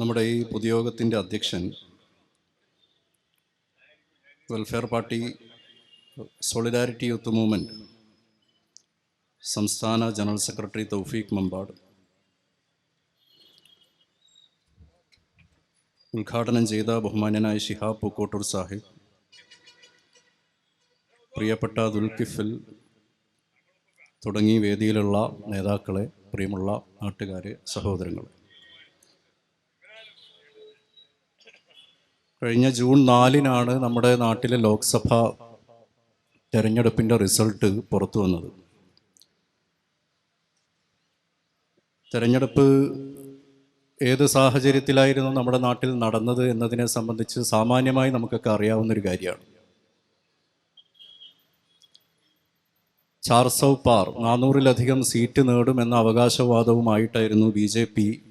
നമ്മുടെ ഈ പൊതുയോഗത്തിന്റെ അധ്യക്ഷൻ welfare party solidarity youth movement സംസ്ഥാന ജനറൽ സെക്രട്ടറി തൗഫീഖ് മമ്പാട് ഉദ്ഘാടനം ചെയ്ത ബഹുമാന്യനായ ഷിഹാബ് പൂക്കോട്ടൂർ സാഹിബ് പ്രിയപ്പെട്ട ദുൽഖിഫിൽ തുടങ്ങി വേദിയിലുള്ള നേതാക്കളെ പ്രിയമുള്ള നാട്ടുകാരെ സഹോദരങ്ങളെ. കഴിഞ്ഞ ജൂൺ നാലിനാണ് നമ്മുടെ നാട്ടിലെ ലോക്സഭ തെരഞ്ഞെടുപ്പിന്റെ റിസൾട്ട് പുറത്തു വന്നത്. തെരഞ്ഞെടുപ്പ് ഏത് സാഹചര്യത്തിലായിരുന്നു നമ്മുടെ നാട്ടിൽ നടന്നത് എന്നതിനെ സംബന്ധിച്ച് സാമാന്യമായി നമുക്കൊക്കെ അറിയാവുന്ന ഒരു കാര്യമാണ്. ചാർസൗ പാർ നാനൂറിലധികം സീറ്റ് നേടുമെന്ന അവകാശവാദവുമായിട്ടായിരുന്നു ബി ജെ പി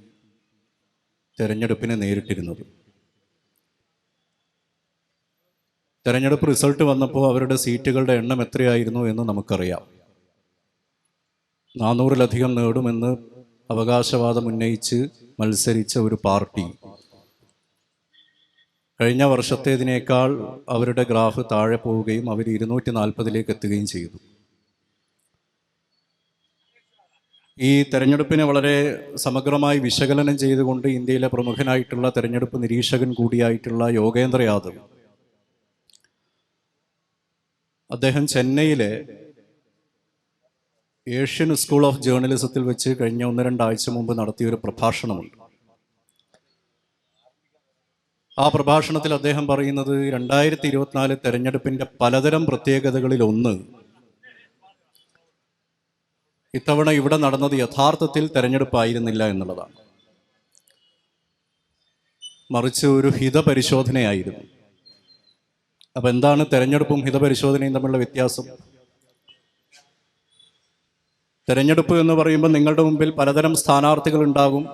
തെരഞ്ഞെടുപ്പിനെ നേരിട്ടിരുന്നത്. തെരഞ്ഞെടുപ്പ് റിസൾട്ട് വന്നപ്പോൾ അവരുടെ സീറ്റുകളുടെ എണ്ണം എത്രയായിരുന്നു എന്ന് നമുക്കറിയാം. നാനൂറിലധികം നേടുമെന്ന് അവകാശവാദം ഉന്നയിച്ച് മത്സരിച്ച ഒരു പാർട്ടി. കഴിഞ്ഞ വർഷത്തേതിനേക്കാൾ അവരുടെ ഗ്രാഫ് താഴെ പോവുകയും അവർ ഇരുന്നൂറ്റി നാൽപ്പതിലേക്ക് എത്തുകയും ചെയ്തു. ഈ തെരഞ്ഞെടുപ്പിനെ വളരെ സമഗ്രമായി വിശകലനം ചെയ്തുകൊണ്ട് ഇന്ത്യയിലെ പ്രമുഖനായിട്ടുള്ള തെരഞ്ഞെടുപ്പ് നിരീക്ഷകൻ കൂടിയായിട്ടുള്ള യോഗേന്ദ്ര യാദവ് അദ്ദേഹം ചെന്നൈയിലെ ഏഷ്യൻ സ്കൂൾ ഓഫ് ജേർണലിസത്തിൽ വെച്ച് കഴിഞ്ഞ ഒന്ന് രണ്ടാഴ്ച മുമ്പ് നടത്തിയ ഒരു പ്രഭാഷണമുണ്ട്. ആ പ്രഭാഷണത്തിൽ അദ്ദേഹം പറയുന്നത് രണ്ടായിരത്തി ഇരുപത്തിനാല് തെരഞ്ഞെടുപ്പിന്റെ പലതരം പ്രത്യേകതകളിൽ ഒന്ന് ഇത്തവണ ഇവിടെ നടന്നത് യഥാർത്ഥത്തിൽ തെരഞ്ഞെടുപ്പായിരുന്നില്ല എന്നുള്ളതാണ്. മറിച്ച് ഒരു ഹിതപരിശോധനയായിരുന്നു. അപ്പൊ എന്താണ് തെരഞ്ഞെടുപ്പും ഹിതപരിശോധനയും തമ്മിലുള്ള വ്യത്യാസം? തെരഞ്ഞെടുപ്പ് എന്ന് പറയുമ്പോൾ നിങ്ങളുടെ മുമ്പിൽ പലതരം സ്ഥാനാർത്ഥികൾ ഉണ്ടാകും.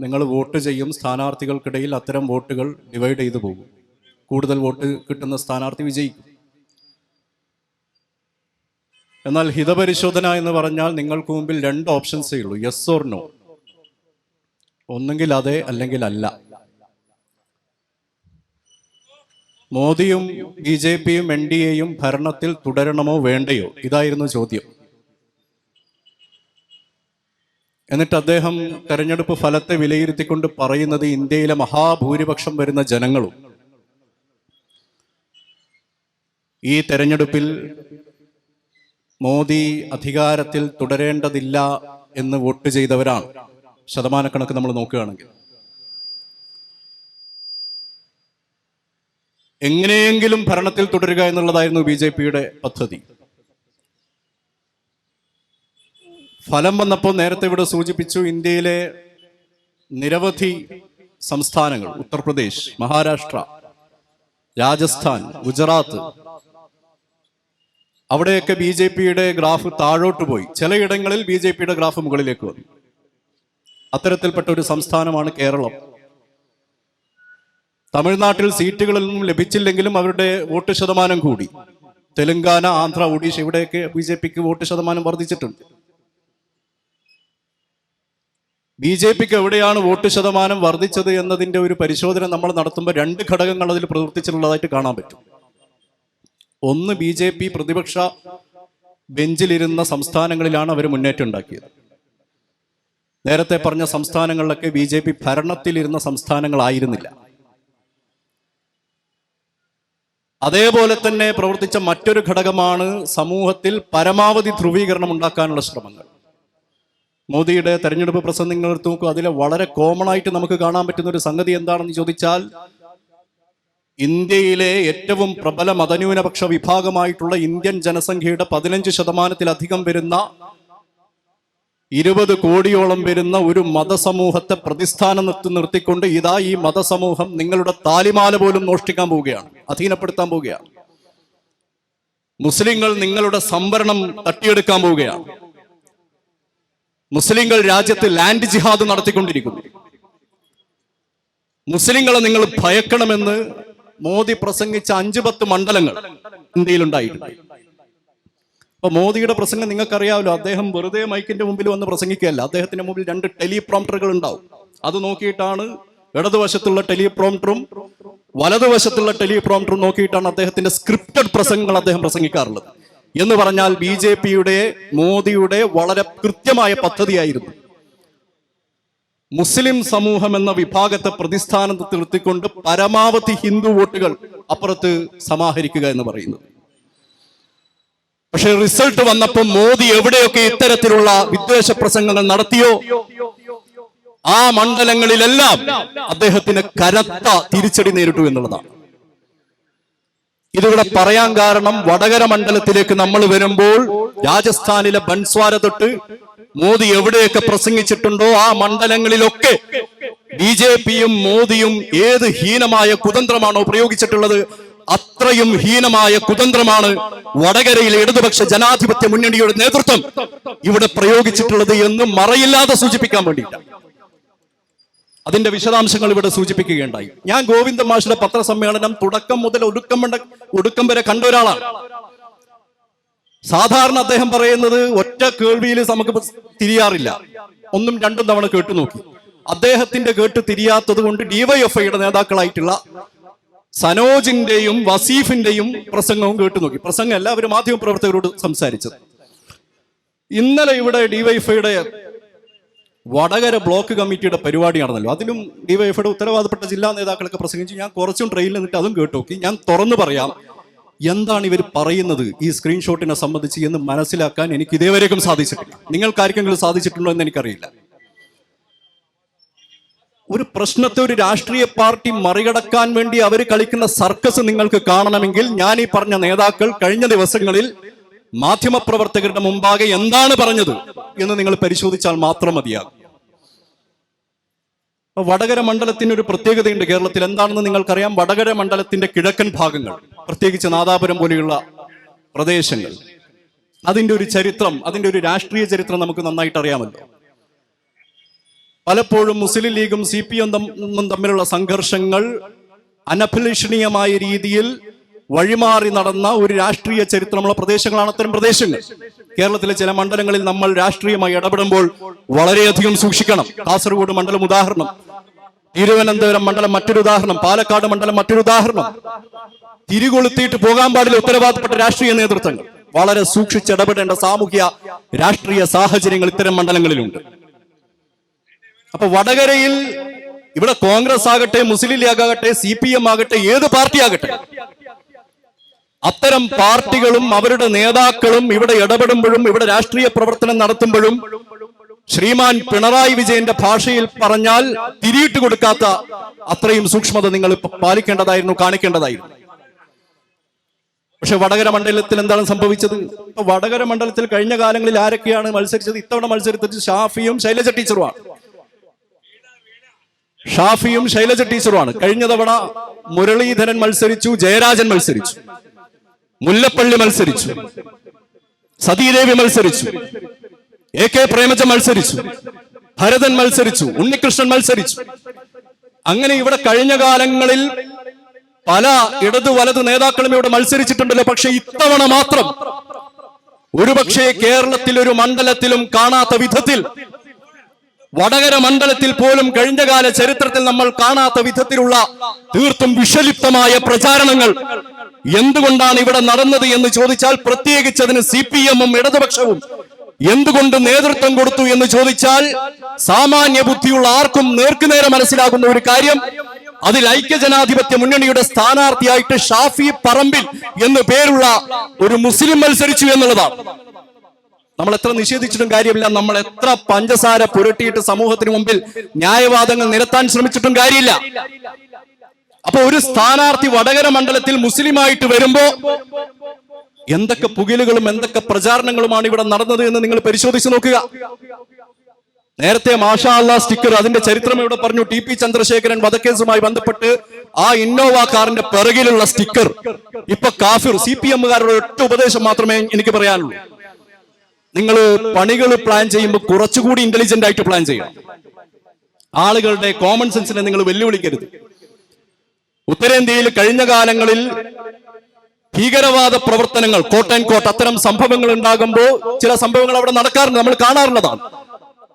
നിങ്ങൾ വോട്ട് ചെയ്യും. സ്ഥാനാർത്ഥികൾക്കിടയിൽ അത്തരം വോട്ടുകൾ ഡിവൈഡ് ചെയ്തു പോകും. കൂടുതൽ വോട്ട് കിട്ടുന്ന സ്ഥാനാർത്ഥി വിജയിക്കും. എന്നാൽ ഹിതപരിശോധന എന്ന് പറഞ്ഞാൽ നിങ്ങൾക്ക് മുമ്പിൽ രണ്ട് ഓപ്ഷൻസേ ഉള്ളൂ. Yes or no. ഒന്നുകിൽ അതെ അല്ലെങ്കിൽ അല്ല. മോദിയും ബി ജെ പിയും എൻ ഡി എയും ഭരണത്തിൽ തുടരണമോ വേണ്ടയോ? ഇതായിരുന്നു ചോദ്യം. എന്നിട്ട് അദ്ദേഹം തെരഞ്ഞെടുപ്പ് ഫലത്തെ വിലയിരുത്തിക്കൊണ്ട് പറയുന്നത് ഇന്ത്യയിലെ മഹാഭൂരിപക്ഷം വരുന്ന ജനങ്ങളും ഈ തെരഞ്ഞെടുപ്പിൽ മോദി അധികാരത്തിൽ തുടരേണ്ടതില്ല എന്ന് വോട്ട് ചെയ്തവരാണ്. ശതമാനക്കണക്ക് നമ്മൾ നോക്കുകയാണെങ്കിൽ. എങ്ങനെയെങ്കിലും ഭരണത്തിൽ തുടരുക എന്നുള്ളതായിരുന്നു ബി ജെ പിയുടെ പദ്ധതി. ഫലം വന്നപ്പോൾ നേരത്തെ ഇവിടെ സൂചിപ്പിച്ചു ഇന്ത്യയിലെ നിരവധി സംസ്ഥാനങ്ങൾ ഉത്തർപ്രദേശ് മഹാരാഷ്ട്ര രാജസ്ഥാൻ ഗുജറാത്ത്. അവിടെയൊക്കെ ബി ജെ പിയുടെ ഗ്രാഫ് താഴോട്ട് പോയി. ചിലയിടങ്ങളിൽ ബി ജെ പിയുടെ ഗ്രാഫ് മുകളിലേക്ക് വന്നു. അത്തരത്തിൽപ്പെട്ട ഒരു സംസ്ഥാനമാണ് കേരളം. തമിഴ്നാട്ടിൽ സീറ്റുകളൊന്നും ലഭിച്ചില്ലെങ്കിലും അവരുടെ വോട്ട് ശതമാനം കൂടി. തെലങ്കാന ആന്ധ്ര ഒഡീഷ ഇവിടെയൊക്കെ ബി ജെ പിക്ക് വോട്ട് ശതമാനം വർദ്ധിച്ചിട്ടുണ്ട്. ബി ജെ പിക്ക് എവിടെയാണ് വോട്ട് ശതമാനം വർദ്ധിച്ചത് എന്നതിന്റെ ഒരു പരിശോധന നമ്മൾ നടത്തുമ്പോൾ രണ്ട് ഘടകങ്ങൾ അതിൽ പ്രവർത്തിച്ചിട്ടുള്ളതായിട്ട് കാണാൻ പറ്റും. ഒന്ന് ബി ജെ പി പ്രതിപക്ഷ ബെഞ്ചിലിരുന്ന സംസ്ഥാനങ്ങളിലാണ് അവർ മുന്നേറ്റം ഉണ്ടാക്കിയത്. നേരത്തെ പറഞ്ഞ സംസ്ഥാനങ്ങളിലൊക്കെ ബി ജെ പി ഭരണത്തിലിരുന്ന സംസ്ഥാനങ്ങളായിരുന്നില്ല. അതേപോലെ തന്നെ പ്രവർത്തിച്ച മറ്റൊരു ഘടകമാണ് സമൂഹത്തിൽ പരമാവധി ധ്രുവീകരണം ഉണ്ടാക്കാനുള്ള ശ്രമങ്ങൾ. മോദിയുടെ തെരഞ്ഞെടുപ്പ് പ്രസംഗങ്ങൾ എടുത്ത് നോക്കൂ. അതിലെ വളരെ കോമൺ ആയിട്ട് നമുക്ക് കാണാൻ പറ്റുന്ന ഒരു സംഗതി എന്താണെന്ന് ചോദിച്ചാൽ ഇന്ത്യയിലെ ഏറ്റവും പ്രബല മതന്യൂനപക്ഷ വിഭാഗമായിട്ടുള്ള ഇന്ത്യൻ ജനസംഖ്യയുടെ പതിനഞ്ച് ശതമാനത്തിലധികം വരുന്ന ഇരുപത് കോടിയോളം വരുന്ന ഒരു മതസമൂഹത്തെ പ്രതിസ്ഥാനം നിർത്തി നിർത്തിക്കൊണ്ട് ഇതാ ഈ മതസമൂഹം നിങ്ങളുടെ താലിമാല പോലും മോഷ്ടിക്കാൻ പോവുകയാണ് അധീനപ്പെടുത്താൻ പോവുകയാണ്. മുസ്ലിങ്ങൾ നിങ്ങളുടെ സംവരണം തട്ടിയെടുക്കാൻ പോവുകയാണ്. മുസ്ലിങ്ങൾ രാജ്യത്ത് ലാൻഡ് ജിഹാദ് നടത്തിക്കൊണ്ടിരിക്കുന്നു. മുസ്ലിങ്ങളെ നിങ്ങൾ ഭയക്കണമെന്ന് മോദി പ്രസംഗിച്ച അഞ്ചു പത്ത് മണ്ഡലങ്ങൾ ഇന്ത്യയിലുണ്ടായിട്ടുണ്ട്. അപ്പൊ മോദിയുടെ പ്രസംഗം നിങ്ങൾക്കറിയാമല്ലോ അദ്ദേഹം വെറുതെ മൈക്കിന്റെ മുമ്പിൽ വന്ന് പ്രസംഗിക്കുകയല്ല. അദ്ദേഹത്തിന്റെ മുമ്പിൽ രണ്ട് ടെലിപ്രോംപ്റ്ററുകൾ ഉണ്ടാവും. അത് നോക്കിയിട്ടാണ് ഇടതുവശത്തുള്ള ടെലിപ്രോംപ്റ്ററും വലതുവശത്തുള്ള ടെലിപ്രോംപ്റ്ററും നോക്കിയിട്ടാണ് അദ്ദേഹത്തിന്റെ സ്ക്രിപ്റ്റഡ് പ്രസംഗങ്ങൾ അദ്ദേഹം പ്രസംഗിക്കാറുള്ളത്. എന്ന് പറഞ്ഞാൽ ബി ജെ പിയുടെ മോദിയുടെ വളരെ കൃത്യമായ പദ്ധതിയായിരുന്നു. മുസ്ലിം സമൂഹം എന്ന വിഭാഗത്തെ പ്രതിസ്ഥാനത്ത് നിർത്തിക്കൊണ്ട് പരമാവധി ഹിന്ദു വോട്ടുകൾ അപ്പുറത്ത് സമാഹരിക്കുക എന്ന് പറയുന്നത്. പക്ഷെ റിസൾട്ട് വന്നപ്പോൾ മോദി എവിടെയൊക്കെ ഇത്തരത്തിലുള്ള വിദ്വേഷ പ്രസംഗങ്ങൾ നടത്തിയോ? ആ മണ്ഡലങ്ങളിലെല്ലാം അദ്ദേഹത്തിന് കനത്ത തിരിച്ചടി നേരിട്ടു എന്നുള്ളതാണ്. ഇതിവിടെ പറയാൻ കാരണം വടകര മണ്ഡലത്തിലേക്ക് നമ്മൾ വരുമ്പോൾ രാജസ്ഥാനിലെ ബൻസ്വാര തൊട്ട് മോദി എവിടെയൊക്കെ പ്രസംഗിച്ചിട്ടുണ്ടോ ആ മണ്ഡലങ്ങളിലൊക്കെ ബി ജെ പിയും മോദിയും ഏത് ഹീനമായ കുതന്ത്രമാണോ പ്രയോഗിച്ചിട്ടുള്ളത് അത്രയും ഹീനമായ കുതന്ത്രമാണ് വടകരയിലെ ഇടതുപക്ഷ ജനാധിപത്യ മുന്നണിയുടെ നേതൃത്വം ഇവിടെ പ്രയോഗിച്ചിട്ടുള്ളത് എന്ന് മറയില്ലാതെ സൂചിപ്പിക്കാൻ വേണ്ടിയില്ല അതിന്റെ വിശദാംശങ്ങൾ ഇവിടെ സൂചിപ്പിക്കുകയുണ്ടായി. ഞാൻ ഗോവിന്ദ മാഷിന്റെ പത്രസമ്മേളനം തുടക്കം മുതൽ ഒടുക്കം ഒടുക്കം വരെ കണ്ട ഒരാളാണ്. സാധാരണ അദ്ദേഹം പറയുന്നത് ഒറ്റ കേൾവിയിൽ നമുക്ക് തിരിയാറില്ല. ഒന്നും രണ്ടും തവണ കേട്ടു നോക്കി. അദ്ദേഹത്തിന്റെ കേട്ട് തിരിയാത്തത് കൊണ്ട് ഡിവൈഎഫ്ഐയുടെ നേതാക്കളായിട്ടുള്ള സനോജിന്റെയും വസീഫിന്റെയും പ്രസംഗവും കേട്ടു നോക്കി പ്രസംഗമല്ല അവർ മാധ്യമ പ്രവർത്തകരോട് സംസാരിച്ചത്. ഇന്നലെ ഇവിടെ ഡിവൈഫൈയുടെ വടകര ബ്ലോക്ക് കമ്മിറ്റിയുടെ പരിപാടി നടന്നല്ലോ. അതിലും ഡിവൈഫൈയുടെ ഉത്തരവാദപ്പെട്ട ജില്ലാ നേതാക്കളൊക്കെ പ്രസംഗിച്ചു ഞാൻ കുറച്ചും ട്രെയിനിൽ നിന്നിട്ട് അതും കേട്ടു നോക്കി ഞാൻ തുറന്നു പറയാം എന്താണ് ഇവർ പറയുന്നത് ഈ സ്ക്രീൻഷോട്ടിനെ സംബന്ധിച്ച് എന്ന് മനസ്സിലാക്കാൻ എനിക്ക് ഇതേവരേക്കും സാധിച്ചിട്ടില്ല. നിങ്ങൾക്കാർക്കെങ്കിലും സാധിച്ചിട്ടുണ്ടോ എന്ന് എനിക്കറിയില്ല. ഒരു പ്രശ്നത്തെ ഒരു രാഷ്ട്രീയ പാർട്ടി മറികടക്കാൻ വേണ്ടി അവർ കളിക്കുന്ന സർക്കസ് നിങ്ങൾക്ക് കാണണമെങ്കിൽ ഞാൻ ഈ പറഞ്ഞ നേതാക്കൾ കഴിഞ്ഞ ദിവസങ്ങളിൽ മാധ്യമപ്രവർത്തകരുടെ മുമ്പാകെ എന്താണ് പറഞ്ഞത് എന്ന് നിങ്ങൾ പരിശോധിച്ചാൽ മാത്രം മതിയാകും. വടകര മണ്ഡലത്തിന് ഒരു പ്രത്യേകതയുണ്ട് കേരളത്തിൽ. എന്താണെന്ന് നിങ്ങൾക്കറിയാം? വടകര മണ്ഡലത്തിന്റെ കിഴക്കൻ ഭാഗങ്ങൾ പ്രത്യേകിച്ച് നാദാപുരം പോലെയുള്ള പ്രദേശങ്ങൾ. അതിന്റെ ഒരു ചരിത്രം അതിന്റെ ഒരു രാഷ്ട്രീയ ചരിത്രം നമുക്ക് നന്നായിട്ട് അറിയാമല്ലോ പലപ്പോഴും മുസ്ലിം ലീഗും സി പി എമ്മും തമ്മിലുള്ള സംഘർഷങ്ങൾ അനഭിലഷണീയമായ രീതിയിൽ വഴിമാറി നടന്ന ഒരു രാഷ്ട്രീയ ചരിത്രമുള്ള പ്രദേശങ്ങളാണ് അത്തരം പ്രദേശങ്ങൾ. കേരളത്തിലെ ചില മണ്ഡലങ്ങളിൽ നമ്മൾ രാഷ്ട്രീയമായി ഇടപെടുമ്പോൾ വളരെയധികം സൂക്ഷിക്കണം. കാസർഗോഡ് മണ്ഡലം ഉദാഹരണം. തിരുവനന്തപുരം മണ്ഡലം മറ്റൊരു ഉദാഹരണം. പാലക്കാട് മണ്ഡലം മറ്റൊരു ഉദാഹരണം. തിരികൊളുത്തിയിട്ട് പോകാൻ പാടില്ല ഉത്തരവാദപ്പെട്ട രാഷ്ട്രീയ നേതൃത്വങ്ങൾ. വളരെ സൂക്ഷിച്ചിടപെടേണ്ട സാമൂഹ്യ രാഷ്ട്രീയ സാഹചര്യങ്ങൾ ഇത്തരം മണ്ഡലങ്ങളിലുണ്ട്. അപ്പൊ വടകരയിൽ ഇവിടെ കോൺഗ്രസ് ആകട്ടെ മുസ്ലിം ലീഗ് ആകട്ടെ സി പി എം ആകട്ടെ ഏത് പാർട്ടി ആകട്ടെ അത്തരം പാർട്ടികളും അവരുടെ നേതാക്കളും ഇവിടെ ഇടപെടുമ്പോഴും ഇവിടെ രാഷ്ട്രീയ പ്രവർത്തനം നടത്തുമ്പോഴും ശ്രീമാൻ പിണറായി വിജയന്റെ ഭാഷയിൽ പറഞ്ഞാൽ തിരിയിട്ട് കൊടുക്കാത്ത അത്രയും സൂക്ഷ്മത നിങ്ങൾ പാലിക്കേണ്ടതായിരുന്നു കാണിക്കേണ്ടതായിരുന്നു. പക്ഷെ വടകര മണ്ഡലത്തിൽ എന്താണ് സംഭവിച്ചത്? വടകര മണ്ഡലത്തിൽ കഴിഞ്ഞ കാലങ്ങളിൽ ആരൊക്കെയാണ് മത്സരിച്ചത്? ഇത്തവണ മത്സരിച്ചത് ഷാഫിയും ശൈലജ ടീച്ചറുമാണ്. ഷാഫിയും ശൈലജ ടീച്ചറുമാണ്. കഴിഞ്ഞ തവണ മുരളീധരൻ മത്സരിച്ചു ജയരാജൻ മത്സരിച്ചു മുല്ലപ്പള്ളി മത്സരിച്ചു സതീദേവി മത്സരിച്ചു എ കെ പ്രേമജ മത്സരിച്ചു ഭരതൻ മത്സരിച്ചു ഉണ്ണികൃഷ്ണൻ മത്സരിച്ചു. അങ്ങനെ ഇവിടെ കഴിഞ്ഞ കാലങ്ങളിൽ പല ഇടതു വലതു നേതാക്കളും ഇവിടെ മത്സരിച്ചിട്ടുണ്ടല്ലോ. പക്ഷെ ഇത്തവണ മാത്രം ഒരുപക്ഷെ കേരളത്തിൽ ഒരു മണ്ഡലത്തിലും കാണാത്ത വിധത്തിൽ വടകര മണ്ഡലത്തിൽ പോലും കഴിഞ്ഞകാല ചരിത്രത്തിൽ നമ്മൾ കാണാത്ത വിധത്തിലുള്ള തീർത്തും വിഷലിപ്തമായ പ്രചാരണങ്ങൾ. എന്തുകൊണ്ടാണ് ഇവിടെ നടന്നത് എന്ന് ചോദിച്ചാൽ പ്രത്യേകിച്ച് അതിന് സി പി എമ്മും ഇടതുപക്ഷവും എന്തുകൊണ്ട് നേതൃത്വം കൊടുത്തു എന്ന് ചോദിച്ചാൽ സാമാന്യ ബുദ്ധിയുള്ള ആർക്കും നേർക്കുനേരെ മനസ്സിലാകുന്ന ഒരു കാര്യം അതിൽ ഐക്യജനാധിപത്യ മുന്നണിയുടെ സ്ഥാനാർത്ഥിയായിട്ട് ഷാഫി പറമ്പിൽ എന്ന് പേരുള്ള ഒരു മുസ്ലിം മത്സരിച്ചു എന്നുള്ളതാണ്. നമ്മൾ എത്ര നിഷേധിച്ചിട്ടും കാര്യമില്ല. നമ്മൾ എത്ര പഞ്ചസാര പുരട്ടിയിട്ട് സമൂഹത്തിന് മുമ്പിൽ ന്യായവാദങ്ങൾ നിരത്താൻ ശ്രമിച്ചിട്ടും കാര്യമില്ല. അപ്പൊ ഒരു സ്ഥാനാർത്ഥി വടകര മണ്ഡലത്തിൽ മുസ്ലിമായിട്ട് വരുമ്പോ എന്തൊക്കെ പുകിലുകളും എന്തൊക്കെ പ്രചാരണങ്ങളുമാണ് ഇവിടെ നടന്നത് എന്ന് നിങ്ങൾ പരിശോധിച്ചു നോക്കുക. നേരത്തെ മാഷാ അള്ളാ സ്റ്റിക്കർ അതിന്റെ ചരിത്രം ഇവിടെ പറഞ്ഞു. ടി പി ചന്ദ്രശേഖരൻ വധക്കേസുമായി ബന്ധപ്പെട്ട് ആ ഇന്നോവ കാറിന്റെ പിറകിലുള്ള സ്റ്റിക്കർ. ഇപ്പൊ കാഫിർ സി പി എമ്മുകാരുടെ ഒറ്റ ഉപദേശം മാത്രമേ എനിക്ക് പറയാനുള്ളൂ. നിങ്ങൾ പണികൾ പ്ലാൻ ചെയ്യുമ്പോൾ കുറച്ചുകൂടി ഇന്റലിജന്റ് ആയിട്ട് പ്ലാൻ ചെയ്യണം. ആളുകളുടെ കോമൺ സെൻസിനെ നിങ്ങൾ വെല്ലുവിളിക്കരുത്. ഉത്തരേന്ത്യയിൽ കഴിഞ്ഞ കാലങ്ങളിൽ ഭീകരവാദ പ്രവർത്തനങ്ങൾ കോട്ട് ആൻഡ് കോട്ട് അത്തരം സംഭവങ്ങൾ ഉണ്ടാകുമ്പോൾ ചില സംഭവങ്ങൾ അവിടെ നടക്കാറുണ്ട്. നമ്മൾ കാണാറുള്ളതാണ്.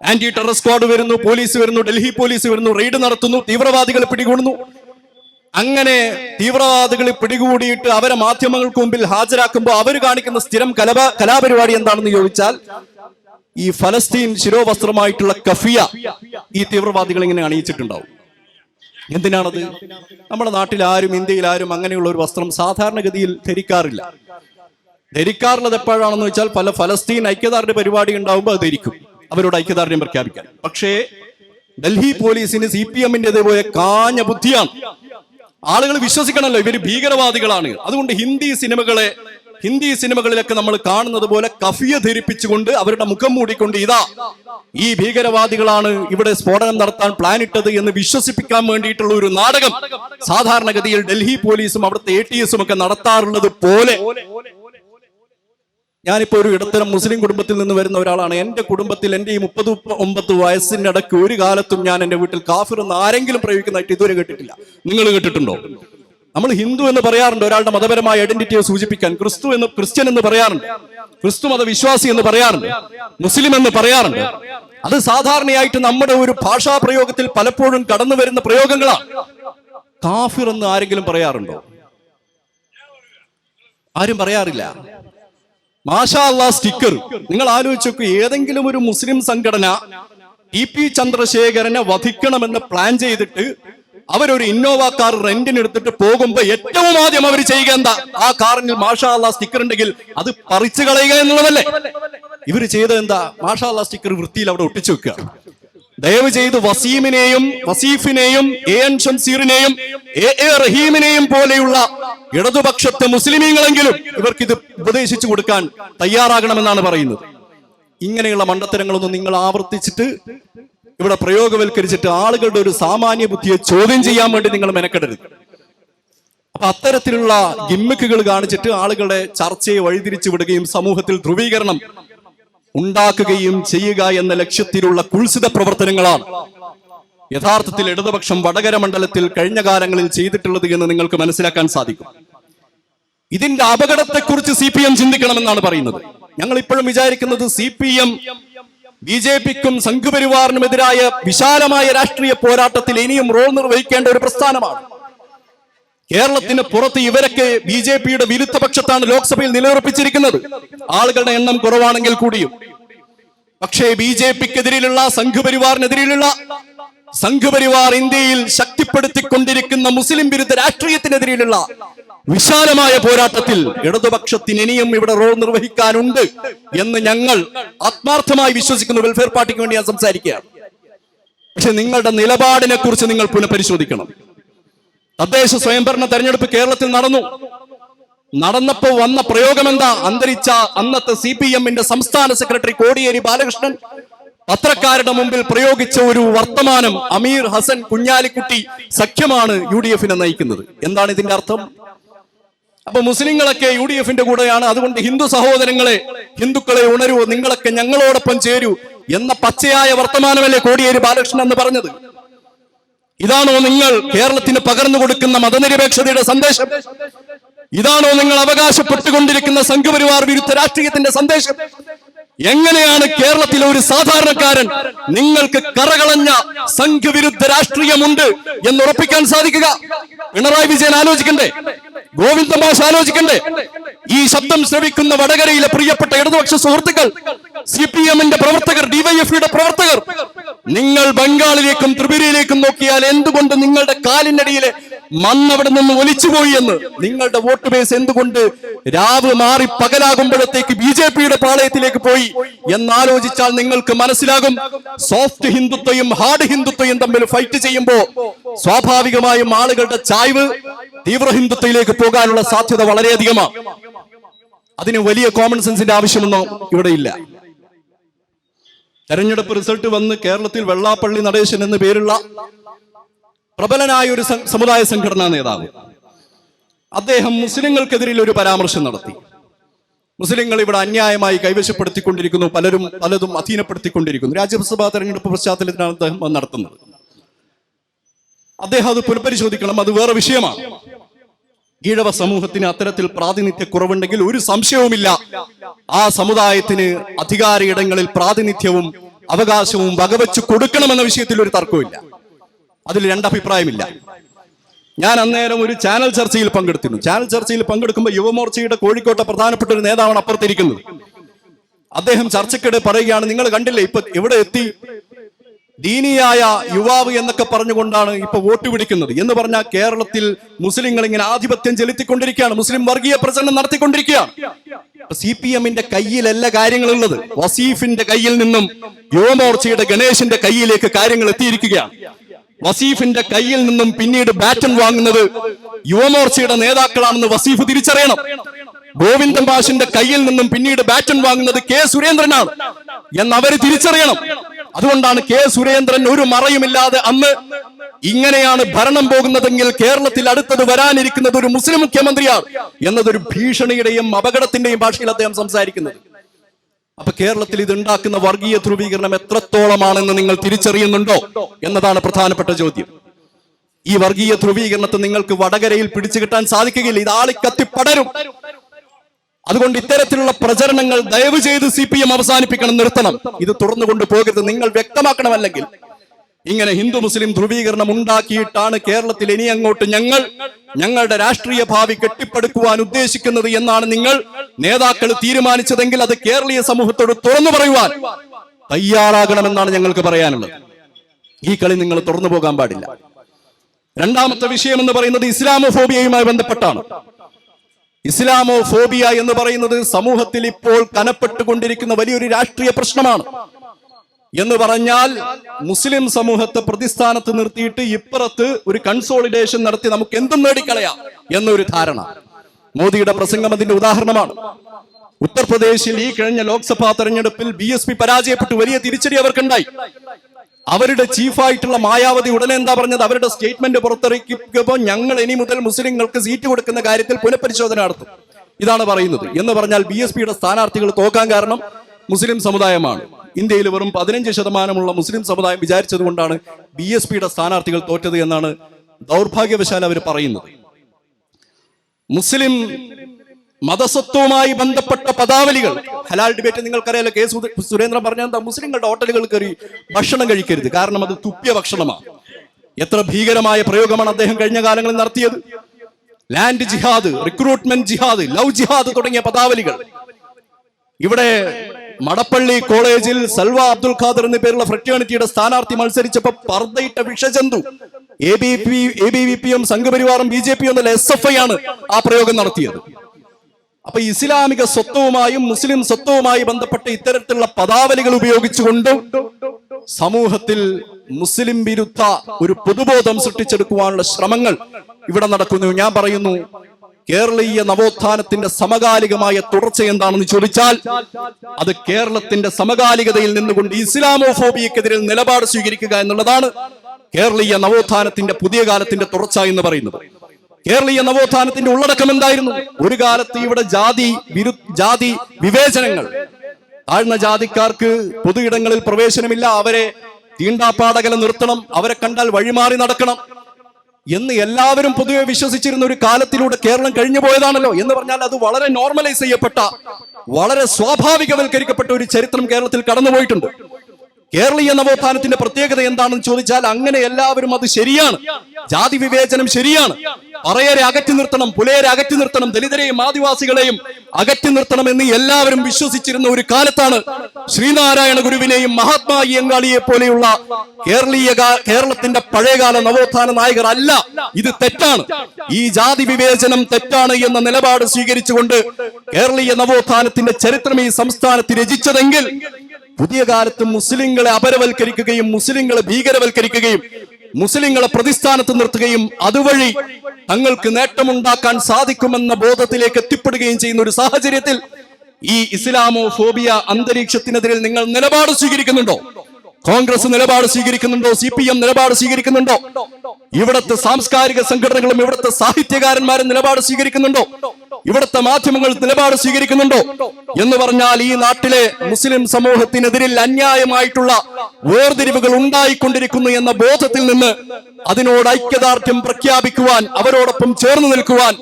ആന്റി ടെറർ സ്ക്വാഡ് വരുന്നു പോലീസ് വരുന്നു ഡൽഹി പോലീസ് വരുന്നു റെയ്ഡ് നടത്തുന്നു തീവ്രവാദികളെ പിടികൂടുന്നു. അങ്ങനെ തീവ്രവാദികളെ പിടികൂടിയിട്ട് അവരെ മാധ്യമങ്ങൾക്ക് മുമ്പിൽ ഹാജരാക്കുമ്പോൾ അവർ കാണിക്കുന്ന സ്ഥിരം കലപ കലാപരിപാടി എന്താണെന്ന് ചോദിച്ചാൽ ഈ ഫലസ്തീൻ ശിരോവസ്ത്രമായിട്ടുള്ള കഫിയ ഈ തീവ്രവാദികൾ ഇങ്ങനെ അണിയിച്ചിട്ടുണ്ടാവും. എന്തിനാണത്? നമ്മുടെ നാട്ടിൽ ആരും ഇന്ത്യയിൽ ആരും അങ്ങനെയുള്ള ഒരു വസ്ത്രം സാധാരണഗതിയിൽ ധരിക്കാറില്ല. ധരിക്കാറുള്ളത് എപ്പോഴാണെന്ന് വെച്ചാൽ പല ഫലസ്തീൻ ഐക്യദാർഢ്യ പരിപാടി ഉണ്ടാവുമ്പോൾ അത് ധരിക്കും. അവരോട് ഐക്യദാർഢ്യം പ്രഖ്യാപിക്കാൻ. പക്ഷേ ഡൽഹി പോലീസിന് സി പി എമ്മിന്റെ പോയ കാഞ്ഞ ബുദ്ധിയാണ്. ആളുകൾ വിശ്വസിക്കണമല്ലോ ഇവർ ഭീകരവാദികളാണ്. അതുകൊണ്ട് ഹിന്ദി സിനിമകളെ ഹിന്ദി സിനിമകളിലൊക്കെ നമ്മൾ കാണുന്നത് പോലെ കഫിയ ധരിപ്പിച്ചുകൊണ്ട് അവരുടെ മുഖം മൂടിക്കൊണ്ട് ഇതാ ഈ ഭീകരവാദികളാണ് ഇവിടെ സ്ഫോടനം നടത്താൻ പ്ലാൻ ഇട്ടത് എന്ന് വിശ്വസിപ്പിക്കാൻ വേണ്ടിയിട്ടുള്ള ഒരു നാടകം. സാധാരണഗതിയിൽ ഡൽഹി പോലീസും അവിടുത്തെ എ ടി എസും ഒക്കെ നടത്താറുള്ളത് പോലെ. ഞാനിപ്പോ ഒരു ഇടത്തരം മുസ്ലിം കുടുംബത്തിൽ നിന്ന് വരുന്ന ഒരാളാണ്. എന്റെ കുടുംബത്തിൽ എന്റെ ഈ മുപ്പത് ഒമ്പത് വയസ്സിന്റെ ഇടയ്ക്ക് ഒരു കാലത്തും ഞാൻ എന്റെ വീട്ടിൽ കാഫിർ എന്ന് ആരെങ്കിലും പ്രയോഗിക്കുന്നതായിട്ട് ഇതുവരെ കേട്ടിട്ടില്ല. നിങ്ങൾ കേട്ടിട്ടുണ്ടോ? നമ്മൾ ഹിന്ദു എന്ന് പറയാറുണ്ട്. ഒരാളുടെ മതപരമായ ഐഡന്റിറ്റിയെ സൂചിപ്പിക്കാൻ ക്രിസ്തു എന്ന് ക്രിസ്ത്യൻ എന്ന് പറയാറുണ്ട്. ക്രിസ്തു മതവിശ്വാസി എന്ന് പറയാറുണ്ട്. മുസ്ലിം എന്ന് പറയാറുണ്ട്. അത് സാധാരണയായിട്ട് നമ്മുടെ ഒരു ഭാഷാ പ്രയോഗത്തിൽ പലപ്പോഴും കടന്നു വരുന്ന പ്രയോഗങ്ങളാണ്. കാഫിർ എന്ന് ആരെങ്കിലും പറയാറുണ്ടോ? ആരും പറയാറില്ല. മാഷാ സ്റ്റിക്കർ. നിങ്ങൾ ആലോചിച്ചു ഏതെങ്കിലും ഒരു മുസ്ലിം സംഘടന ടി പി ചന്ദ്രശേഖരനെ വധിക്കണമെന്ന് പ്ലാൻ ചെയ്തിട്ട് അവരൊരു ഇന്നോവ കാർ റെന്റിന് എടുത്തിട്ട് പോകുമ്പോ ഏറ്റവും ആദ്യം അവർ ചെയ്യുക എന്താ? ആ കാറിന് മാഷാ സ്റ്റിക്കർ ഉണ്ടെങ്കിൽ അത് പറിച്ചു കളയുക എന്നുള്ളതല്ലേ? ഇവർ ചെയ്തത് എന്താ? മാഷാ സ്റ്റിക്കർ വൃത്തിയിൽ അവിടെ ഒട്ടിച്ചു വെക്കുക. ദയവ് ചെയ്ത് വസീമിനെയും വസീഫിനെയും എ എൻ ഷംസീറിനെയും എ എ റഹീമിനെയും പോലെയുള്ള ഇടതുപക്ഷത്തെ മുസ്ലിമീങ്ങളെങ്കിലും ഇവർക്ക് ഇത് ഉപദേശിച്ചു കൊടുക്കാൻ തയ്യാറാകണമെന്നാണ് പറയുന്നത്. ഇങ്ങനെയുള്ള മണ്ടത്തരങ്ങളൊന്നും നിങ്ങൾ ആവർത്തിച്ചിട്ട് ഇവിടെ പ്രയോഗവൽക്കരിച്ചിട്ട് ആളുകളുടെ ഒരു സാമാന്യ ബുദ്ധിയെ ചോദ്യം ചെയ്യാൻ വേണ്ടി നിങ്ങൾ മെനക്കെടരുത്. അപ്പൊ അത്തരത്തിലുള്ള ഗിമ്മിക്കുകൾ കാണിച്ചിട്ട് ആളുകളുടെ ചർച്ചയെ വഴിതിരിച്ചു വിടുകയും സമൂഹത്തിൽ ധ്രുവീകരണം ഉണ്ടാക്കുകയും ചെയ്യുക എന്ന ലക്ഷ്യത്തിലുള്ള കുൽസിത പ്രവർത്തനങ്ങളാണ് യഥാർത്ഥത്തിൽ ഇടതുപക്ഷം വടകര മണ്ഡലത്തിൽ കഴിഞ്ഞ കാലങ്ങളിൽ ചെയ്തിട്ടുള്ളത് എന്ന് നിങ്ങൾക്ക് മനസ്സിലാക്കാൻ സാധിക്കും. ഇതിന്റെ അപകടത്തെക്കുറിച്ച് സി പി എം ചിന്തിക്കണമെന്നാണ് പറയുന്നത്. ഞങ്ങൾ ഇപ്പോഴും വിചാരിക്കുന്നത് C P M B J പിക്കും സംഘപരിവാറിനുമെതിരായ വിശാലമായ രാഷ്ട്രീയ പോരാട്ടത്തിൽ ഇനിയും റോൾ നിർവഹിക്കേണ്ട ഒരു പ്രസ്ഥാനമാണ്. കേരളത്തിന് പുറത്ത് ഇവരൊക്കെ ബി ജെ പിയുടെ വിരുദ്ധ പക്ഷത്താണ് ലോക്സഭയിൽ നിലയുറപ്പിച്ചിരിക്കുന്നത്. ആളുകളുടെ എണ്ണം കുറവാണെങ്കിൽ കൂടിയും. പക്ഷേ ബി ജെ പിക്കെതിരെയുള്ള സംഘപരിവാറിനെതിരെയുള്ള സംഘപരിവാർ ഇന്ത്യയിൽ ശക്തിപ്പെടുത്തിക്കൊണ്ടിരിക്കുന്ന മുസ്ലിം വിരുദ്ധ രാഷ്ട്രീയത്തിനെതിരെയുള്ള വിശാലമായ പോരാട്ടത്തിൽ ഇടതുപക്ഷത്തിന് ഇനിയും ഇവിടെ റോൾ നിർവഹിക്കാനുണ്ട് എന്ന് ഞങ്ങൾ ആത്മാർത്ഥമായി വിശ്വസിക്കുന്ന. വെൽഫെയർ പാർട്ടിക്ക് വേണ്ടി ഞാൻ സംസാരിക്കുകയാണ്. പക്ഷെ നിങ്ങളുടെ നിലപാടിനെ കുറിച്ച് നിങ്ങൾ പുനഃപരിശോധിക്കണം. തദ്ദേശ സ്വയംഭരണ തെരഞ്ഞെടുപ്പ് കേരളത്തിൽ നടന്നു. നടന്നപ്പോ വന്ന പ്രയോഗം എന്താ? അന്തരിച്ച അന്നത്തെ സി പി എമ്മിന്റെ സംസ്ഥാന സെക്രട്ടറി കോടിയേരി ബാലകൃഷ്ണൻ പത്രക്കാരുടെ മുമ്പിൽ പ്രയോഗിച്ച ഒരു വർത്തമാനം അമീർ ഹസൻ കുഞ്ഞാലിക്കുട്ടി സഖ്യമാണ് യു ഡി എഫിനെ നയിക്കുന്നത്. എന്താണ് ഇതിന്റെ അർത്ഥം? അപ്പൊ മുസ്ലിങ്ങളൊക്കെ യു ഡി എഫിന്റെ കൂടെയാണ്. അതുകൊണ്ട് ഹിന്ദു സഹോദരങ്ങളെ ഹിന്ദുക്കളെ ഉണരൂ നിങ്ങളൊക്കെ ഞങ്ങളോടൊപ്പം ചേരൂ എന്ന പച്ചയായ വർത്തമാനമല്ലേ കോടിയേരി ബാലകൃഷ്ണൻ എന്ന് പറഞ്ഞത്. ഇതാണോ നിങ്ങൾ കേരളത്തിന് പകർന്നു കൊടുക്കുന്ന മതനിരപേക്ഷതയുടെ സന്ദേശം? ഇതാണോ നിങ്ങൾ അവകാശപ്പെട്ടുകൊണ്ടിരിക്കുന്ന സംഘപരിവാർ വിരുദ്ധ രാഷ്ട്രീയത്തിന്റെ സന്ദേശം? എങ്ങനെയാണ് കേരളത്തിലെ ഒരു സാധാരണക്കാരൻ നിങ്ങൾക്ക് കറകളഞ്ഞ സംഘവിരുദ്ധ രാഷ്ട്രീയമുണ്ട് എന്ന് ഉറപ്പിക്കാൻ സാധിക്കുക? പിണറായി വിജയൻ ആലോചിക്കണ്ടേ? ഗോവിന്ദ മാഷ് ആലോചിക്കണ്ടേ? ഈ ശബ്ദം ശ്രവിക്കുന്ന വടകരയിലെ പ്രിയപ്പെട്ട ഇടതുപക്ഷ സുഹൃത്തുക്കൾ സി പി എമ്മിന്റെ പ്രവർത്തകർ ഡിവൈഎഫ്ഇയുടെ പ്രവർത്തകർ നിങ്ങൾ ബംഗാളിലേക്കും ത്രിപുരയിലേക്കും നോക്കിയാൽ എന്തുകൊണ്ട് നിങ്ങളുടെ കാലിനടിയിലെ മണ്ണ് അവിടെ നിന്ന് ഒലിച്ചുപോയി എന്ന്? നിങ്ങളുടെ വോട്ട് ബേസ് എന്തുകൊണ്ട് രാവ് മാറി പകലാകുമ്പോഴത്തേക്ക് ബി ജെ പിയുടെ പാളയത്തിലേക്ക് പോയി എന്നാലോചിച്ചാൽ നിങ്ങൾക്ക് മനസ്സിലാകും. സോഫ്റ്റ് ഹിന്ദുത്വയും ഹാർഡ് ഹിന്ദുത്വയും തമ്മിൽ ഫൈറ്റ് ചെയ്യുമ്പോൾ സ്വാഭാവികമായും ആളുകളുടെ ചായ്വ് തീവ്ര ഹിന്ദുത്വയിലേക്ക് പോകാനുള്ള സാധ്യത വളരെയധികമാണ് അതിന് വലിയ കോമൺ സെൻസിന്റെ ആവശ്യമൊന്നും ഇവിടെ ഇല്ല. തെരഞ്ഞെടുപ്പ് റിസൾട്ട് വന്ന് കേരളത്തിൽ വെള്ളാപ്പള്ളി നടേശൻ എന്ന പേരുള്ള പ്രബലനായ ഒരു സമുദായ സംഘടനാ നേതാവ്. അദ്ദേഹം മുസ്ലിങ്ങൾക്കെതിരിൽ ഒരു പരാമർശം നടത്തി. മുസ്ലിങ്ങൾ ഇവിടെ അന്യായമായി കൈവശപ്പെടുത്തിക്കൊണ്ടിരിക്കുന്നു പലരും പലതും അധീനപ്പെടുത്തിക്കൊണ്ടിരിക്കുന്നു. രാജ്യസഭാ തെരഞ്ഞെടുപ്പ് പശ്ചാത്തലത്തിലാണ് അദ്ദേഹം നടത്തുന്നത്. അദ്ദേഹം അത് പുനഃപരിശോധിക്കണം അത് വേറെ വിഷയമാണ്. ഈഴവ സമൂഹത്തിന് അത്തരത്തിൽ പ്രാതിനിധ്യ കുറവുണ്ടെങ്കിൽ ഒരു സംശയവുമില്ല. ആ സമുദായത്തിന് അധികാര ഇടങ്ങളിൽ പ്രാതിനിധ്യവും അവകാശവും വകവെച്ച് കൊടുക്കണമെന്ന വിഷയത്തിൽ ഒരു തർക്കമില്ല അതിൽ രണ്ടഭിപ്രായമില്ല ഞാൻ അന്നേരം ഒരു ചാനൽ ചർച്ചയിൽ പങ്കെടുത്തിരുന്നു. ചാനൽ ചർച്ചയിൽ പങ്കെടുക്കുമ്പോൾ യുവമോർച്ചയുടെ കോഴിക്കോട്ടെ പ്രധാനപ്പെട്ട ഒരു നേതാവാണ് അപ്പുറത്തിരിക്കുന്നത്. അദ്ദേഹം ചർച്ചയ്ക്കിടെ പറയുകയാണ് നിങ്ങൾ കണ്ടില്ലേ ഇപ്പൊ ഇവിടെ എത്തി? ദീനിയായ യുവാവ് എന്നൊക്കെ പറഞ്ഞുകൊണ്ടാണ് ഇപ്പൊ വോട്ട് പിടിക്കുന്നത്. എന്ന് പറഞ്ഞാൽ കേരളത്തിൽ മുസ്ലിങ്ങൾ ഇങ്ങനെ ആധിപത്യം ചെലുത്തിക്കൊണ്ടിരിക്കുകയാണ്. മുസ്ലിം വർഗീയ പ്രചരണം നടത്തിക്കൊണ്ടിരിക്കുകയാണ്. സി പി എമ്മിന്റെ കയ്യിലല്ല കാര്യങ്ങളുള്ളത്. വസീഫിന്റെ കയ്യിൽ നിന്നും യുവമോർച്ചയുടെ ഗണേശന്റെ കയ്യിലേക്ക് കാര്യങ്ങൾ എത്തിയിരിക്കുകയാണ്. വസീഫിന്റെ കയ്യിൽ നിന്നും പിന്നീട് ബാറ്റൺ വാങ്ങുന്നത് യുവമോർച്ചയുടെ നേതാക്കളാണെന്ന് വസീഫ് തിരിച്ചറിയണം. ഗോവിന്ദൻ ഭാഷിന്റെ കയ്യിൽ നിന്നും പിന്നീട് ബാറ്റൺ വാങ്ങുന്നത് കെ സുരേന്ദ്രനാണ്. എന്ന് അവർ തിരിച്ചറിയണം. അതുകൊണ്ടാണ് കെ സുരേന്ദ്രൻ ഒരു മറയുമില്ലാതെ അന്ന് ഇങ്ങനെയാണ് ഭരണം പോകുന്നതെങ്കിൽ കേരളത്തിൽ അടുത്തത് വരാനിരിക്കുന്നത് ഒരു മുസ്ലിം മുഖ്യമന്ത്രിയാണ് എന്നതൊരു ഭീഷണിയുടെയും അപകടത്തിന്റെയും ഭാഷയിൽ അദ്ദേഹം സംസാരിക്കുന്നത്. അപ്പൊ കേരളത്തിൽ ഇത് ഉണ്ടാക്കുന്ന വർഗീയ ധ്രുവീകരണം എത്രത്തോളമാണെന്ന് നിങ്ങൾ തിരിച്ചറിയുന്നുണ്ടോ എന്നതാണ് പ്രധാനപ്പെട്ട ചോദ്യം. ഈ വർഗീയ ധ്രുവീകരണത്തെ നിങ്ങൾക്ക് വടകരയിൽ പിടിച്ചു കിട്ടാൻ സാധിക്കുകയില്ല. ഇത് ആളിക്കത്തി പടരും. അതുകൊണ്ട് ഇത്തരത്തിലുള്ള പ്രചരണങ്ങൾ ദയവ് ചെയ്ത് സി പി എം അവസാനിപ്പിക്കണം നിർത്തണം. ഇത് തുറന്നു കൊണ്ടുപോകരുത് നിങ്ങൾ വ്യക്തമാക്കണമല്ലെങ്കിൽ ഇങ്ങനെ ഹിന്ദു മുസ്ലിം ധ്രുവീകരണം ഉണ്ടാക്കിയിട്ടാണ് കേരളത്തിൽ ഇനി അങ്ങോട്ട് ഞങ്ങൾ ഞങ്ങളുടെ രാഷ്ട്രീയ ഭാവി കെട്ടിപ്പടുക്കുവാൻ ഉദ്ദേശിക്കുന്നത് എന്നാണ് നിങ്ങൾ നേതാക്കൾ തീരുമാനിച്ചതെങ്കിൽ അത് കേരളീയ സമൂഹത്തോട് തുറന്നു പറയുവാൻ തയ്യാറാകണമെന്നാണ് ഞങ്ങൾക്ക് പറയാനുള്ളത്. ഈ കളി നിങ്ങൾ തുറന്നു പോകാൻ പാടില്ല. രണ്ടാമത്തെ വിഷയം എന്ന് പറയുന്നത് ഇസ്ലാമോഫോബിയയുമായി ബന്ധപ്പെട്ടാണ്. ഇസ്ലാമോ ഫോബിയ എന്ന് പറയുന്നത് സമൂഹത്തിൽ ഇപ്പോൾ കനപ്പെട്ടുകൊണ്ടിരിക്കുന്ന വലിയൊരു രാഷ്ട്രീയ പ്രശ്നമാണ്. എന്ന് പറഞ്ഞാൽ മുസ്ലിം സമൂഹത്തെ പ്രതിസ്ഥാനത്ത് നിർത്തിയിട്ട് ഇപ്പുറത്ത് ഒരു കൺസോളിഡേഷൻ നടത്തി നമുക്ക് എന്തും നേടിക്കളയാം എന്നൊരു ധാരണ. മോദിയുടെ പ്രസംഗം അതിന്റെ ഉദാഹരണമാണ്. ഉത്തർപ്രദേശിൽ ഈ കഴിഞ്ഞ ലോക്സഭാ തെരഞ്ഞെടുപ്പിൽ ബി എസ് പി പരാജയപ്പെട്ടു. വലിയ തിരിച്ചടി അവർക്കുണ്ടായി. അവരുടെ ചീഫായിട്ടുള്ള മായാവതി ഉടനെ എന്താ പറഞ്ഞത്? അവരുടെ സ്റ്റേറ്റ്മെന്റ് പുറത്തിറക്കിയപ്പോൾ ഞങ്ങൾ ഇനി മുതൽ മുസ്ലിങ്ങൾക്ക് സീറ്റ് കൊടുക്കുന്ന കാര്യത്തിൽ പുനഃപരിശോധന നടത്തും. ഇതാണ് പറയുന്നത്. എന്ന് പറഞ്ഞാൽ ബി എസ് പിയുടെ സ്ഥാനാർത്ഥികൾ തോക്കാൻ കാരണം മുസ്ലിം സമുദായമാണ്. ഇന്ത്യയിൽ വെറും പതിനഞ്ച് ശതമാനമുള്ള മുസ്ലിം സമുദായം വിചാരിച്ചത് കൊണ്ടാണ് ബി എസ് പിയുടെ സ്ഥാനാർത്ഥികൾ തോറ്റത് എന്നാണ് ദൗർഭാഗ്യവശാൽ അവർ പറയുന്നത്. മുസ്ലിം മതസ്വത്വവുമായി ബന്ധപ്പെട്ട പദാവലികൾ. ഹലാൽ ഡിബേറ്റ് നിങ്ങൾക്കറിയാലോ കെ സുരേന്ദ്രൻ പറഞ്ഞ എന്താ? മുസ്ലിങ്ങളുടെ ഹോട്ടലുകൾ കയറി ഭക്ഷണം കഴിക്കരുത്. കാരണം അത് തുപ്പ്യ ഭക്ഷണമാണ്. എത്ര ഭീകരമായ പ്രയോഗമാണ് അദ്ദേഹം കഴിഞ്ഞ കാലങ്ങളിൽ നടത്തിയത്? ലാൻഡ് ജിഹാദ് റിക്രൂട്ട്മെന്റ് ജിഹാദ് ലവ് ജിഹാദ് തുടങ്ങിയ പദാവലികൾ. ഇവിടെ മടപ്പള്ളി കോളേജിൽ സൽവ അബ്ദുൽ ഖാദർ എന്ന പേരുള്ള ഫ്രറ്റേണിറ്റിയുടെ സ്ഥാനാർത്ഥി മത്സരിച്ചപ്പോ പർദ്ദയിട്ട വിഷജന്തു. A B P A B V P M സംഘപരിവാറും B J P എന്നല്ല എസ് എഫ് ഐ ആണ് ആ പ്രയോഗം നടത്തിയത്. അപ്പൊ ഇസ്ലാമിക സ്വത്വവുമായും മുസ്ലിം സ്വത്വവുമായി ബന്ധപ്പെട്ട ഇത്തരത്തിലുള്ള പദാവലികൾ ഉപയോഗിച്ചുകൊണ്ട് സമൂഹത്തിൽ മുസ്ലിം വിരുദ്ധ ഒരു പൊതുബോധം സൃഷ്ടിച്ചെടുക്കുവാനുള്ള ശ്രമങ്ങൾ ഇവിടെ നടക്കുന്നു. ഞാൻ പറയുന്നു കേരളീയ നവോത്ഥാനത്തിന്റെ സമകാലികമായ തുടർച്ച എന്താണെന്ന് ചോദിച്ചാൽ അത് കേരളത്തിന്റെ സമകാലികതയിൽ നിന്നുകൊണ്ട് ഇസ്ലാമോഫോബിയക്കെതിരെ നിലപാട് സ്വീകരിക്കുക എന്നുള്ളതാണ് കേരളീയ നവോത്ഥാനത്തിന്റെ പുതിയ കാലത്തിന്റെ തുടർച്ച എന്ന് പറയുന്നത്. കേരളീയ നവോത്ഥാനത്തിന്റെ ഉള്ളടക്കം എന്തായിരുന്നു? ഒരു കാലത്ത് ഇവിടെ ജാതി വിരു ജാതി വിവേചനങ്ങൾ. താഴ്ന്ന ജാതിക്കാർക്ക് പൊതു ഇടങ്ങളിൽ പ്രവേശനമില്ല. അവരെ തീണ്ടാപ്പാടകല നിർത്തണം. അവരെ കണ്ടാൽ വഴിമാറി നടക്കണം. എന്ന് എല്ലാവരും പൊതുവെ വിശ്വസിച്ചിരുന്ന ഒരു കാലത്തിലൂടെ കേരളം കഴിഞ്ഞു പോയതാണല്ലോ എന്ന് പറഞ്ഞാൽ അത് വളരെ നോർമലൈസ് ചെയ്യപ്പെട്ട വളരെ സ്വാഭാവികവൽക്കരിക്കപ്പെട്ട ഒരു ചരിത്രം കേരളത്തിൽ കടന്നുപോയിട്ടുണ്ട്. കേരളീയ നവോത്ഥാനത്തിന്റെ പ്രത്യേകത എന്താണെന്ന് ചോദിച്ചാൽ അങ്ങനെ എല്ലാവരും അത് ശരിയാണ്. ജാതി വിവേചനം ശരിയാണ്. പറയരെ അകറ്റി നിർത്തണം പുലയരെ അകറ്റി നിർത്തണം ദലിതരെയും ആദിവാസികളെയും അകറ്റി നിർത്തണം എന്ന് എല്ലാവരും വിശ്വസിച്ചിരുന്ന ഒരു കാലത്താണ് ശ്രീനാരായണ ഗുരുവിനെയും മഹാത്മാ അയ്യങ്കാളിയെ പോലെയുള്ള കേരളീയ കേരളത്തിന്റെ പഴയകാല നവോത്ഥാന നായകർ അല്ല. ഇത് തെറ്റാണ്. ഈ ജാതി വിവേചനം തെറ്റാണ് എന്ന നിലപാട് സ്വീകരിച്ചുകൊണ്ട് കേരളീയ നവോത്ഥാനത്തിന്റെ ചരിത്രം ഈ സംസ്ഥാനത്ത് രചിച്ചതെങ്കിൽ പുതിയ കാലത്ത് മുസ്ലിങ്ങളെ അപരവൽക്കരിക്കുകയും മുസ്ലിങ്ങളെ ഭീകരവൽക്കരിക്കുകയും മുസ്ലിങ്ങളെ പ്രതിസ്ഥാനത്ത് നിർത്തുകയും അതുവഴി തങ്ങൾക്ക് നേട്ടമുണ്ടാക്കാൻ സാധിക്കുമെന്ന ബോധത്തിലേക്ക് എത്തിപ്പെടുകയും ചെയ്യുന്ന ഒരു സാഹചര്യത്തിൽ ഈ ഇസ്ലാമോ ഫോബിയ അന്തരീക്ഷത്തിനെതിരെ നിങ്ങൾ നിലപാട് സ്വീകരിക്കുന്നുണ്ടോ? കോൺഗ്രസ് നിലപാട് സ്വീകരിക്കുന്നുണ്ടോ? സി പി എം നിലപാട് സ്വീകരിക്കുന്നുണ്ടോ? ഇവിടുത്തെ സാംസ്കാരിക സംഘടനകളും ഇവിടുത്തെ സാഹിത്യകാരന്മാരും നിലപാട് സ്വീകരിക്കുന്നുണ്ടോ? ഇവിടുത്തെ മാധ്യമങ്ങൾ നിലപാട് സ്വീകരിക്കുന്നുണ്ടോ എന്ന് പറഞ്ഞാൽ ഈ നാട്ടിലെ മുസ്ലിം സമൂഹത്തിനെതിരിൽ അന്യായമായിട്ടുള്ള വേർതിരിവുകൾ ഉണ്ടായിക്കൊണ്ടിരിക്കുന്നു എന്ന ബോധത്തിൽ നിന്ന് അതിനോട് ഐക്യദാർഢ്യം പ്രഖ്യാപിക്കുവാൻ അവരോടൊപ്പം ചേർന്ന് നിൽക്കുവാൻ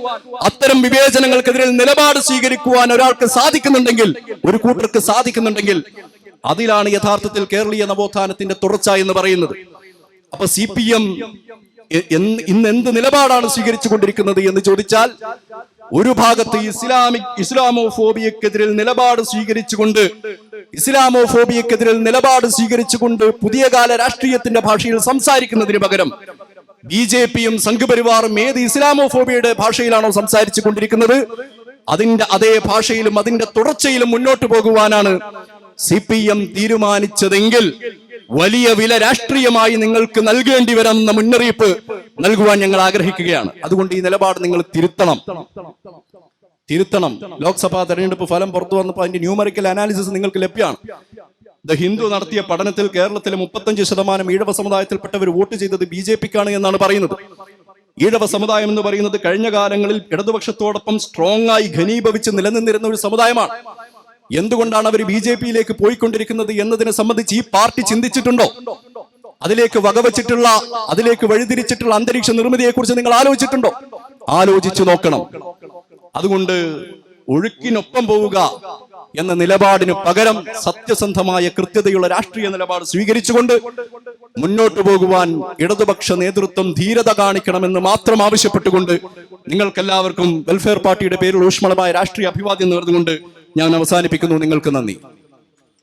അത്തരം വിവേചനങ്ങൾക്കെതിരെ നിലപാട് സ്വീകരിക്കുവാൻ ഒരാൾക്ക് സാധിക്കുന്നുണ്ടെങ്കിൽ ഒരു കൂട്ടർക്ക് സാധിക്കുന്നുണ്ടെങ്കിൽ അതിലാണ് യഥാർത്ഥത്തിൽ കേരളീയ നവോത്ഥാനത്തിന്റെ തുടർച്ച എന്ന് പറയുന്നത്. അപ്പൊ സി പി എം ഇന്ന് എന്ത് നിലപാടാണ് സ്വീകരിച്ചു കൊണ്ടിരിക്കുന്നത് എന്ന് ചോദിച്ചാൽ ഒരു ഭാഗത്ത് ഇസ്ലാമിക് ഇസ്ലാമോഫോബിയക്കെതിരിൽ നിലപാട് സ്വീകരിച്ചുകൊണ്ട് ഇസ്ലാമോഫോബിയക്കെതിരിൽ നിലപാട് സ്വീകരിച്ചുകൊണ്ട് പുതിയ കാല രാഷ്ട്രീയത്തിന്റെ ഭാഷയിൽ സംസാരിക്കുന്നതിന് പകരം ബി ജെ പിയും സംഘപരിവാറും ഏത് ഇസ്ലാമോഫോബിയയുടെ ഭാഷയിലാണോ സംസാരിച്ചു കൊണ്ടിരിക്കുന്നത് അതിന്റെ അതേ ഭാഷയിലും അതിന്റെ തുടർച്ചയിലും മുന്നോട്ട് പോകുവാനാണ് സി പി എം തീരുമാനിച്ചതെങ്കിൽ വലിയ വില രാഷ്ട്രീയമായി നിങ്ങൾക്ക് നൽകേണ്ടി വരുന്ന മുന്നറിയിപ്പ് നൽകുവാൻ ഞങ്ങൾ ആഗ്രഹിക്കുകയാണ്. അതുകൊണ്ട് ഈ നിലപാട് നിങ്ങൾ തിരുത്തണം. തിരുത്തണം. ലോക്സഭാ തെരഞ്ഞെടുപ്പ് ഫലം പുറത്തു വന്നപ്പോൾ അതിന്റെ ന്യൂമറിക്കൽ അനാലിസിസ് നിങ്ങൾക്ക് ലഭ്യമാണ്. ദ ഹിന്ദു നടത്തിയ പഠനത്തിൽ കേരളത്തിലെ മുപ്പത്തഞ്ച് ശതമാനം ഈഴവ സമുദായത്തിൽപ്പെട്ടവർ വോട്ട് ചെയ്തത് ബി ജെ പിക്കാണ് എന്നാണ് പറയുന്നത്. ഈഴവ സമുദായം എന്ന് പറയുന്നത് കഴിഞ്ഞ കാലങ്ങളിൽ ഇടതുപക്ഷത്തോടൊപ്പം സ്ട്രോങ് ആയി ഘനീഭവിച്ച് നിലനിന്നിരുന്ന ഒരു സമുദായമാണ്. എന്തുകൊണ്ടാണ് അവർ ബി ജെ പിയിലേക്ക് പോയിക്കൊണ്ടിരിക്കുന്നത് എന്നതിനെ സംബന്ധിച്ച് ഈ പാർട്ടി ചിന്തിച്ചിട്ടുണ്ടോ? അതിലേക്ക് വകവച്ചിട്ടുള്ള അതിലേക്ക് വഴിതിരിച്ചിട്ടുള്ള അന്തരീക്ഷ നിർമ്മിതിയെ കുറിച്ച് നിങ്ങൾ ആലോചിച്ചിട്ടുണ്ടോ? ആലോചിച്ചു നോക്കണം. അതുകൊണ്ട് ഒഴുക്കിനൊപ്പം പോവുക എന്ന നിലപാടിന് പകരം സത്യസന്ധമായ കൃത്യതയുള്ള രാഷ്ട്രീയ നിലപാട് സ്വീകരിച്ചുകൊണ്ട് മുന്നോട്ടു പോകുവാൻ ഇടതുപക്ഷ നേതൃത്വം ധീരത കാണിക്കണമെന്ന് മാത്രം ആവശ്യപ്പെട്ടുകൊണ്ട് നിങ്ങൾക്കെല്ലാവർക്കും വെൽഫെയർ പാർട്ടിയുടെ പേരിൽ ഊഷ്മളമായ രാഷ്ട്രീയ അഭിവാദ്യം നേർന്നുകൊണ്ട് ഞാൻ അവസാനിപ്പിക്കുന്നു. നിങ്ങൾക്ക് നന്ദി.